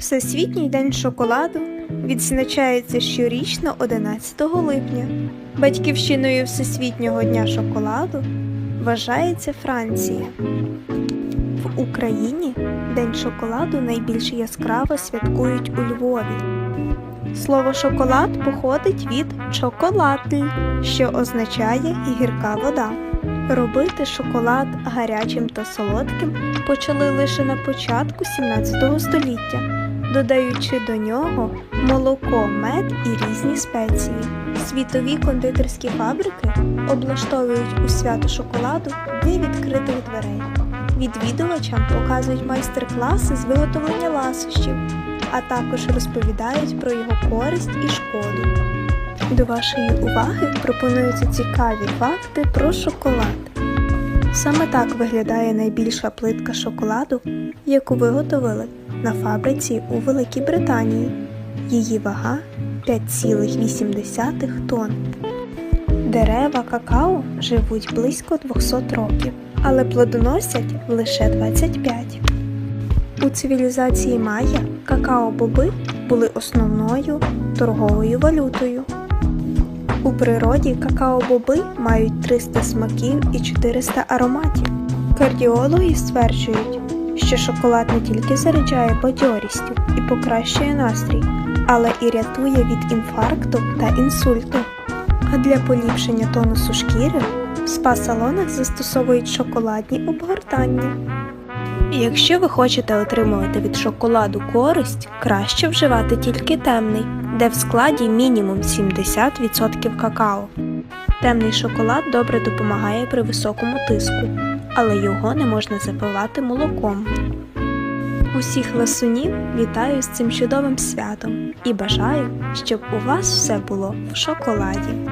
Всесвітній день шоколаду відзначається щорічно 11 липня. Батьківщиною Всесвітнього дня шоколаду вважається Франція. В Україні День шоколаду найбільш яскраво святкують у Львові. Слово шоколад походить від чоколадль, що означає гірка вода. Робити шоколад гарячим та солодким почали лише на початку 17 століття, додаючи до нього молоко, мед і різні спеції. Світові кондитерські фабрики облаштовують у свято шоколаду дні відкритих дверей. Відвідувачам показують майстер-класи з виготовлення ласощів, а також розповідають про його користь і шкоду. До вашої уваги пропонуються цікаві факти про шоколад. Саме так виглядає найбільша плитка шоколаду, яку виготовили на фабриці у Великій Британії. Її вага 5,8 тонн. Дерева какао живуть близько 200 років, але плодоносять лише 25. У цивілізації Майя какао-боби були основною торговою валютою. У природі какао-боби мають 300 смаків і 400 ароматів. Кардіологи стверджують, що шоколад не тільки заряджає бадьорістю і покращує настрій, але і рятує від інфаркту та інсульту. А для поліпшення тонусу шкіри в спа-салонах застосовують шоколадні обгортання. Якщо ви хочете отримувати від шоколаду користь, краще вживати тільки темний, де в складі мінімум 70% какао. Темний шоколад добре допомагає при високому тиску, але його не можна запивати молоком. Усіх ласунів вітаю з цим чудовим святом і бажаю, щоб у вас все було в шоколаді.